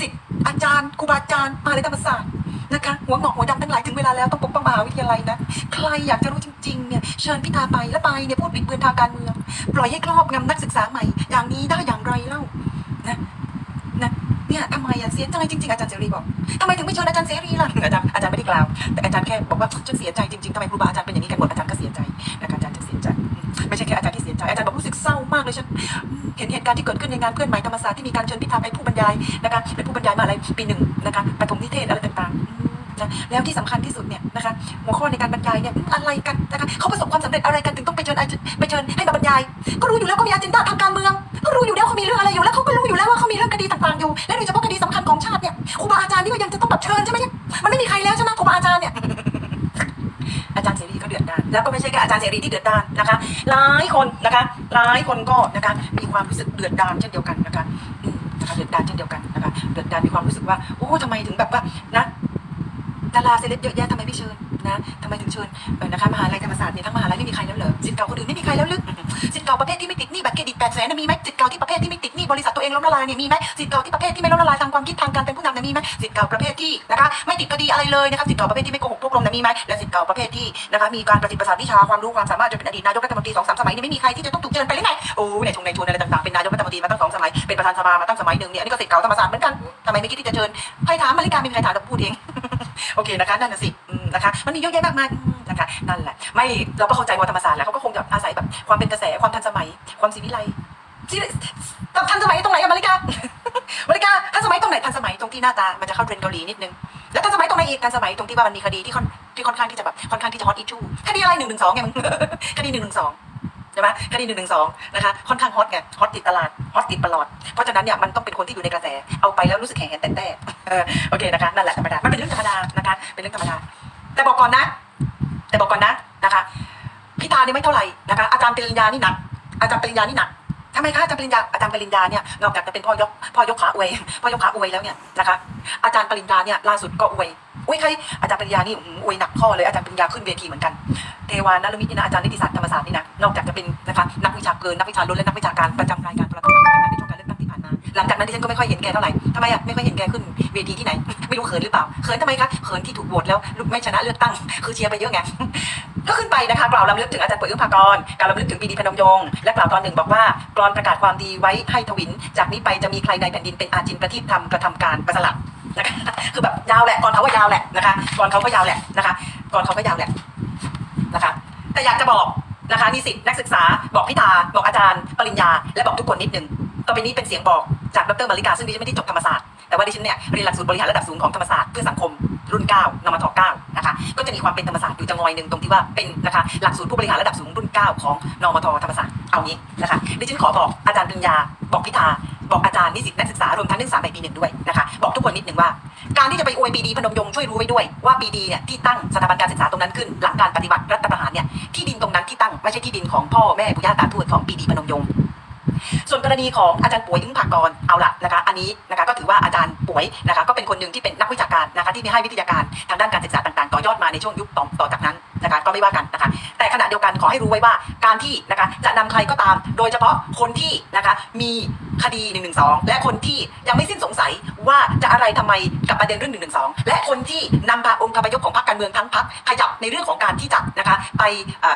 สิทธิ์อาจารย์ครูบาอาจารย์มหาลัยธรรมศาสตร์นะคะหัวหงอกหัวดำทั้งหลายถึงเวลาแล้วต้องปกป้องมหาวิทยาลัยนะใครอยากจะรู้จริงๆเนี่ยเชิญพิธาไปแล้วไปเนี่ยพูดบิดเบือนทางการเมือง ปล่อยให้ครอบงำนักศึกษาใหม่ อย่างนี้ได้อย่างไรเล่านะนะเนี่ยทำไมอะเสียใจจริงๆอาจารย์เสรีบอกทำไมถึงไม่เชิญอาจารย์เสรีล่ะอาจารย์อาจารย์ไม่ได้กล่าวแต่อาจารย์แค่บอกว่าฉันเสียใจจริงๆทำไมครูบาอาจารย์เป็นอย่างนี้กันหมดอาจารย์ก็เสียใจนะคะอาจารย์จะเสียใจ ไม่ใช่แค่อาจารย์ที่เสียใจอาจารย์บอกรู้สึกเศร้ามากเลยฉันเห็นเหตุการณ์ที่เกิดขึ้นในงานเพื่อนใหม่ธรรมศาสตร์ที่มีการเชิญพิธาไปผู้บรรยายนะคะเป็นผู้บรรยายมาอะไรปีหนึ่งนะคะปฐมนิเทศอะไรต่างๆนะแล้วที่สำคัญที่สุดเนี่ยนะคะหัวข้อในการบรรยายเนี่ยอะไรกันนะคะเขาประสบความสำเร็จอะไรกันถึงต้องไปเชิญอาจารย์ไปเชิญให้มาบรรยาย ก็รู้อยู่แล้วเขามีอ g เจนดาทางการเมืองก็รู้อยู่แล้วเขามีเรื่องอะไรอยู่แล้วเขาก็รู้อยู่แล้วว่าเขามีเรื่องคดีต่างๆอยู่และโดยเฉพาะคดีสำคัญของชาติเนี่ย แล้วก็ไม่ใช่แค่อาจารย์เสรีที่เดือดดานนะคะหลายคนนะคะหลายคนก็นะคะมีความรู้สึกเดือดดานเช่นเดียวกันนะคะอืมนะคะเดือดดานเช่นเดียวกันนะคะเดือดดานมีความรู้สึกว่าโอ้ทำไมถึงแบบว่านะดาราเซเลบเยอะแยะทำไมไม่เชิญ นะทำไมถึงชิญเออนะคะมหาลัยธรรมศาสตร์เนี่ยทั้งมหาลัยไม่มีใครแล้วเหรอสิทธิ์เก่าคนอื่นไม่มีใครแล้วหรือสิทธิ์เก่าประเภทที่ไม่ติดหนี้บัตรเครดิตแปดแสนมีไหมสิทธิ์เก่าที่ประเภทที่ไม่ติดหนี้บริษัทตัวเองล้มละลายเนี่ยมีไหมสิทธิ์เก่าที่ประเภทที่ไม่ล้มละลายทางความคิดทางการเป็นผู้นำเนี่ยมีไหมสิทธิ์เก่าประเภทที่นะคะไม่ติดคดีอะไรเลยนะคะสิทธิ์เก่าประเภทที่ไม่โกหกพวกลมเนี่ยมีไหมและสิทธิ์เก่าประเภทที่นะคะมีการประสิทธิ์ประสานวิชาความรู้ความสามารถจนเป็นอดีตนายกรัฐมนตรีสองสามสมัยนี่ไม่มีใครที่จะต้องถูกเชิญไปหรือไงโอ้ในชงในชวนอะไรต่างๆเป็นนายกรัฐมนตรีมาตั้งสองสมัยเป็นประธานสภามาตั้งสมัยหนึ่งเนี่ยอันนี่ก็สิทธิ์เก่าธรรมศาสตร์เหมือนกันทำไมไม่คิดที่จะเชิญใครถามมาริกาเป็นใครถามแต่พูดเอง โอเคนะคะนั่นน่ะสิอืมนะคะ มันมีเยอะแยะมากมายอืมนะคะนั่นแหละ ไม่เราก็เข้าใจว่าธรรมศาสตร์แหล้วเขาก็คงจะอาศัยแบบความเป็นกระแสความทันสมัย ความศิวิไลศิวิทันสมัยตรงไหนอะมาริกา มาริกาทันสมัยตรงไหนทันสมัยตรงที่หน้าตามันจะเข้าเทรนด์เกาหลีนิดนึงแล้วทันสมัยตรงไหนอีกทันสมัยตรงที่ว่ามันมีคดีที่ค่อนที่ค่อนข้างที่จะแบบค่อนข้างที่จะฮอตอิชูคดีอะไรหนึ่งหนึ่งสองไงมึง คดีหนึ่งหนึ่งสอง ใช่ไหมคดีหนึ่งหนึ่งสองนะคะค่อนข้างฮอตไงฮอตติดตลาดฮอตติดตลอด เพราะฉะนั้นเนี่ยมันต้องเป็นคนที่อยู่ในกระแสเอาไปแล้วรู้สึกแข็งแแต่แต่โอเคนะคะนั่นแหละธรรมดามันเป็นเรื่องธรรมดานะคะเป็นเรื่องธรรมดา แต่บอกก่อนนะ แต่บอกก่อนนะนะคะพิธานี่ไม่เท่าไหร่นะคะอาจารย์ปริญญานี่หนักอาจารย์ปริญญานี่หนักทำไมคะอาจารย์ปริญญาอาจารย์ปริญญาเนี่ยนอกจากจะเป็นพ่อยกพ่อยกขาอวยพ่อยกขาอวยแล้วเนี่ยนะคะอาจารย์ปริญญาเนี่ยล่าสุดก็อวย อวยใครอาจารย์ปริญญานี่อื้อหือวยหนักข้อเลยอาจารย์ปริญญาขึ้นเวทีเหมือนกันเทวานารมิตนี่นะอาจารย์นิติศาสตร์ธรรมศาสตร์นี่นะนอกจากจะเป็นนะคะนักวิชาเกินนักวิชาล้นและนักวิชาการประจำรายการโทรทัศน์ในช่วงการเลือกตั้งที่ผ่านมาหลังจากนั้นดิฉันก็ไม่ค่อยเห็นแกเท่าไหร่ทำไมอะไม่ค่อยเห็นแกขึ้นเวทีที่ไหน ไม่รู้เขินหรือเปล่าเขินทำไมคะเขินที่ถูกโหวตแล้วไม่ชนะเลือกตั้ง คือเชียร์ไปเยอะไงก็ขึ้นไปนะคะกล่าวรำลึกถึงอาจารย์ปุ๋ยอึ้งภากรกล่าวรำลึกถึงปีดีพนมยงค์และกล่าวตอนหนึ่งบอกว่ากรอนประกาศความดีไว้ให้ทวิน จากนี้ไปจะมีใครในแผ่นดินเป็นอาจินประทีปทำกระทำการประสลัก นะคะคือแบบยาวแหละกรอนเขาก็ยาวแหละนะคะกรอนเขาก็ยาวแหละนะคะกรอนเขาก็ยาวแหละนะคะแต่อยากจะบอกนะคะนิสิตนักศึกษาบอกพิธาบอกอาจารย์ ปริญญา และบอกทุกคนนิดนึงต่อไปนี้เป็นเสียงบอกจากดรมาริกาซึ่งดิฉันไม่ได้จบธรรมศาสตร์แต่ว่าดิฉันเนี่ยเรียนหลักสูตรบริหารระดับสูงของธรรมศาสตร์เพื่อสังคมรุ่น9นมท9นะคะก็จะมีความเป็นธรรมศาสตร์อยู่จังหน่อยหนึ่งตรงที่ว่าเป็นนะคะหลักสูตรผู้บริหารระดับสูงรุ่น 9 ของนมทธรรมศาสตร์เอางี้นะคะดิฉันขอบอกอาจารย์ปริญญาบอกพิธา บอกอาจารย์นิสิตนักศึกษารวมทั้งนักศึกษาในปีหนึ่งด้วยนะคะบอกทุกคนนิดนึงว่า การที่จะไปอวยปีดีพนมยงค์ช่วยรู้ไว้ด้วยว่าปีดีเนี่ยที่ตั้งสถาบันการศึกษาตรงนั้นขึ้น หลังการปฏิบัติรัฐประหารเนี่ยที่ดินตรงนั้นที่ตั้งไม่ใช่ที่ดินของพ่อแม่ปู่ย่าตาทวดของปีดีพนมยงค์ ส่วนกรณีของอาจารย์ป่วยอึ้งภากรเอาละนะคะอันนี้นะคะก็ถือว่าอาจารย์ป่วยนะคะก็เป็นคนหนึ่งที่เป็นนักวิชาการนะคะที่มีให้วิทยาการทางด้านการศึกษาต่างๆต่อยอดมาในช่วงยุคต่อต่อจากนั้นนะคะก็ไม่ว่ากันนะคะแต่ขณะเดียวกันขอให้รู้ไว้ว่าการที่นะคะจะนำใครก็ตาม โดยเฉพาะคนที่นะคะมีคดี1นึและคนที่ยังไม่สิ้นสงสัยว่าจะอะไรทำไมกับประเด็นเรื่อง1นึและคนที่นำพาองค์คาพยพของพรรคการเมืองทั้งพรรคขยับในเรื่องของการที่จะนะคะไป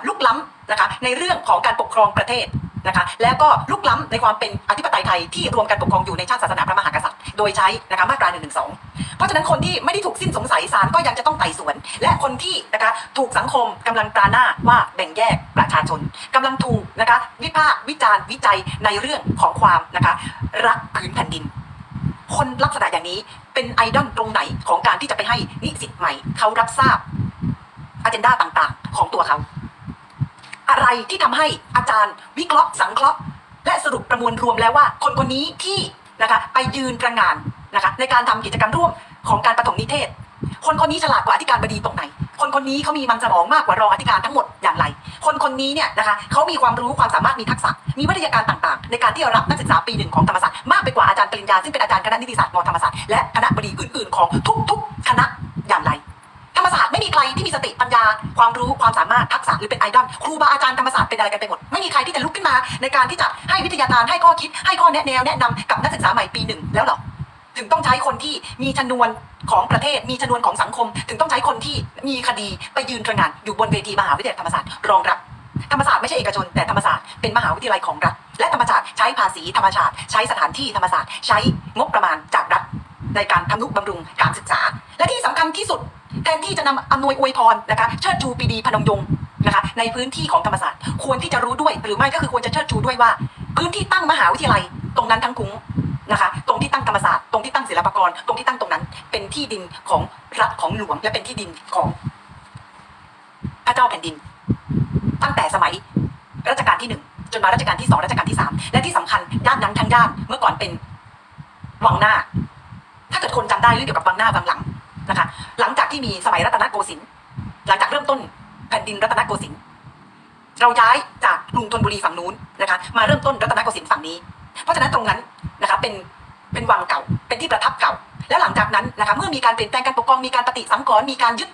ลุกล้ำนะคะในเรื่องของการปกครองประเทศ นะคะแล้วก็ลุกล้ำในความเป็นอธิปไตยไทยที่รวมกันปกครองอยู่ในชาติศาสนาพระมหากษัตริย์ โดยใช้นะคะมาตรา1นึเพราะฉะนั้นคนที่ไม่ได้ถูกสิ้นสงสัยศาลก็ยังจะต้องไต่สวน และคนที่นะคะถูกสังคมกำลังตราหน้าว่าแบ่งแยกประชาชนกำลังถูกนะคะวิพากษ์วิจารณ์วิจัยในเรื่องของความนะคะรักพื้นแผ่นดิน คนลักษณะอย่างนี้เป็นไอดอลตรงไหนของการที่จะไปให้นิสิตใหม่เขารับทราบอ g e n d a ต่างๆ ของตัวเขา อะไรที่ทำให้อาจารย์ วิเคราะห์สังเคราะห์ และสรุปประมวลรวมแล้วว่า คนคนนี้ที่นะคะไปยืนกระงานนะคะในการทำกิจกรรมร่วมของการปฐมนิเทศ คนคนนี้ฉลาดกว่าอธิการบดีตรงไหน คนคนนี้เขามีมันสมองมากกว่ารองอธิการทั้งหมดอย่างไร คนคนนี้เนี่ยนะคะเขามีความรู้ความสามารถมีทักษะ มีวิทยาการต่างๆ ในการที่จะรับนักศึกษาปีหนึ่งของธรรมศาสตร์มากไปกว่าอาจารย์ปริญญาซึ่งเป็นอาจารย์คณะนิติศาสตร์มธรรมศาสตร์และคณะบดีอื่นๆ ของทุกๆ คณะอย่างไร ใครที่มีสติปัญญา ความรู้ความสามารถทักษะหรือเป็นไอดอลครูบาอาจารย์ธรรมศาสตร์เป็นอะไรกันไปหมดไม่มีใครที่จะลุกขึ้นมา ในการที่จะให้วิทยาการให้ข้อคิด ให้ข้อแนะแนวแนะนำกับนักศึกษาใหม่ปีหนึ่งแล้วหรอถึงต้องใช้คนที่มีชนวนของประเทศมีชนวนของสังคม ถึงต้องใช้คนที่มีคดีไปยืนตระงานอยู่บนเวทีมหาวิทยาลัยธรรมศาสตร์รองรับธรรมศาสตร์ไม่ใช่เอกชนแต่ธรรมศาสตร์เป็นมหาวิทยาลัยของรัฐ และธรรมศาสตร์ใช้ภาษีธรรมศาสตร์ใช้สถานที่ธรรมศาสตร์ใช้งบประมาณจากรัฐ ในการทำนุบำรุงการศึกษา และที่สำคัญที่สุด แทนที่จะนำอำนวยอวยพรนะคะเชิดชูปีดีพนมยงค์นะคะในพื้นที่ของธรรมศาสตร์ ควรที่จะรู้ด้วยหรือไม่ก็คือควรจะเชิดชูด้วยว่า พื้นที่ตั้งมหาวิทยาลัย ตรงนั้นทั้งคุ้งนะคะตรงที่ตั้งธรรมศาสตร์ตรงที่ตั้งศิลปากร ตรงที่ตั้งตรงนั้น เป็นที่ดินของรัฐของหลวงและเป็นที่ดินของพระเจ้าแผ่นดิน ตั้งแต่สมัยรัชกาลที่หนึ่งจนมารัชกาลที่สองรัชกาลที่สามและที่สำคัญย่านนั้นทั้งย่านเมื่อก่อนเป็นวังหน้า ถ้าเกิดคนจำได้เรื่องเกี่ยวกับวังหน้าวังหลัง นะคะ หลังจากที่มีสมัยรัตนโกสินทร์หลังจากเริ่มต้นแผ่นดินรัตนโกสินทร์เราย้ายจากกรุงธนบุรีฝั่งนู้นนะคะ มาเริ่มต้นรัตนโกสินทร์ฝั่งนี้ เพราะฉะนั้นตรงนั้นนะคะเป็นเป็นวังเก่าเป็นที่ประทับเก่า แล้วหลังจากนั้นนะคะเมื่อมีการเปลี่ยนแปลงการปกครองมีการปฏิสังขรณ์มีการยึด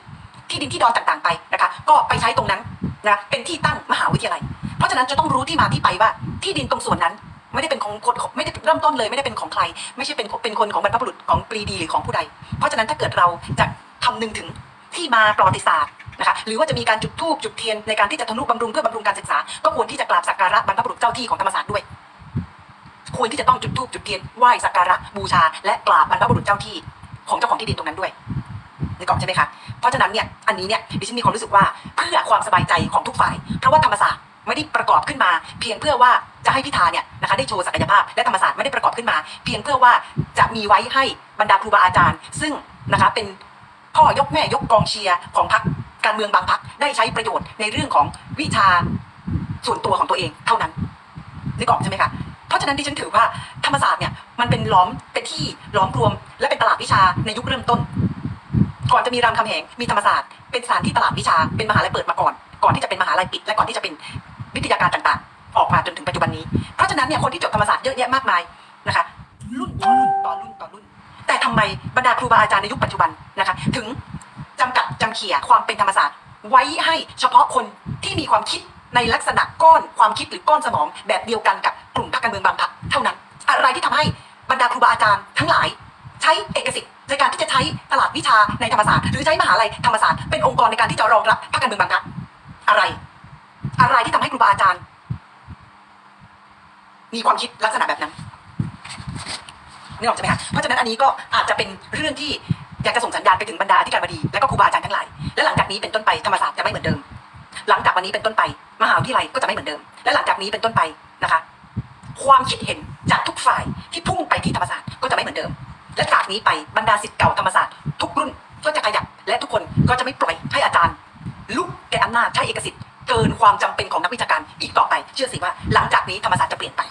ที่ดินที่ดอนต่างๆไปนะคะ ก็ไปใช้ตรงนั้นนะเป็นที่ตั้งมหาวิทยาลัย เพราะฉะนั้นจะต้องรู้ที่มาที่ไปว่าที่ดินตรงส่วนนั้น ไม่ได้เป็นของคนไม่ได้เริ่มต้นเลยไม่ได้เป็นของใคร ไม่ใช่เป็นเป็นคนของบรรพบุรุษของปรีดีหรือของผู้ใด เพราะฉะนั้นถ้าเกิดเราจะคำนึงถึงที่มาประวัติศาสตร์นะคะหรือว่าจะมีการจุดธูปจุดเทียนในการที่จะทนุบำรุงเพื่อบำรุงการศึกษา ก็ควรที่จะกราบสักการะบรรพบุรุษเจ้าที่ของธรรมศาสตร์ด้วย ควรที่จะต้องจุดธูปจุดเทียนไหว้สักการะบูชา และกราบบรรพบุรุษเจ้าที่ของเจ้าของที่ดินตรงนั้นด้วยนึกออกใช่ไหมคะเพราะฉะนั้นเนี่ยอันนี้เนี่ยดิฉันมีความรู้สึกว่าเพื่อความสบายใจของทุกฝ่าย เพราะว่าธรรมศาสตร์ไม่ได้ประกอบขึ้นมา เพียงเพื่อว่า จะให้พิธาเนี่ยนะคะได้โชว์ศักยภาพ และธรรมศาสตร์ไม่ได้ประกอบขึ้นมา เพียงเพื่อว่าจะมีไว้ให้บรรดาครูบาอาจารย์ ซึ่งนะคะเป็นพ่อยกแม่ยกกองเชียร์ของพรรคการเมืองบางพรรคได้ใช้ประโยชน์ในเรื่องของวิชาส่วนตัวของตัวเองเท่านั้นนึกออกใช่ไหมคะเพราะฉะนั้นดิฉันถือว่าธรรมศาสตร์เนี่ยมันเป็นล้อมเป็นที่ล้อมรวม และเป็นตลาดวิชาในยุคเริ่มต้น ก่อนจะมีรามคำแหงมีธรรมศาสตร์เป็นสถานที่ตลาดวิชาเป็นมหาลัยเปิดมาก่อน ก่อนที่จะเป็นมหาลัยปิด และก่อนที่จะเป็นวิทยาการต่างๆ ออกมาจนถึงปัจจุบันนี้ เพราะฉะนั้นเนี่ยคนที่จบธรรมศาสตร์เยอะแยะมากมายนะคะ รุ่นต่อรุ่นต่อรุ่นต่อรุ่น แต่ทำไมบรรดาครูบาอาจารย์ในยุคปัจจุบันนะคะ ถึงจำกัดจำเขี่ยความเป็นธรรมศาสตร์ ไว้ให้เฉพาะคนที่มีความคิดในลักษณะก้อนความคิดหรือก้อนสมอง แบบเดียวกันกับกลุ่มพรรคการเมืองบางพรรคเท่านั้น อะไรที่ทำให้บรรดาครูบาอาจารย์ทั้งหลาย ใช้เอกสิทธิ์ในการที่จะใช้ตลาดวิชาในธรรมศาสตร์หรือใช้มหาลัยธรรมศาสตร์เป็นองค์กรในการที่จะรองรับพรรคการเมืองบางพรรคอะไร อะไรที่ทำให้ครูบาอาจารย์ มีความคิดลักษณะแบบนั้นนี่ออกใช่ไหมคะเพราะฉะนั้นอันนี้ก็อาจจะเป็นเรื่องที่อยากจะส่งสัญญาณไปถึงบรรดาอธิการบดีและก็ครูบาอาจารย์ทั้งหลาย และหลังจากนี้เป็นต้นไปธรรมศาสตร์จะไม่เหมือนเดิม หลังจากวันนี้เป็นต้นไป มหาวิทยาลัยก็จะไม่เหมือนเดิม และหลังจากนี้เป็นต้นไปนะคะ ความคิดเห็นจากทุกฝ่ายที่พุ่งไปที่ธรรมศาสตร์ก็จะไม่เหมือนเดิม และจากนี้ไปบรรดาศิษย์เก่าธรรมศาสตร์ทุกรุ่นก็จะขยับและทุกคนก็จะไม่ปล่อยให้อาจารย์ลุกแก่อำนาจใช้เอกสิทธิ์เกินความจำเป็นของนักวิชาการอีกต่อไป เชื่อสิว่าหลังจากนี้ธรรมศาสตร์จะเปลี่ยนไป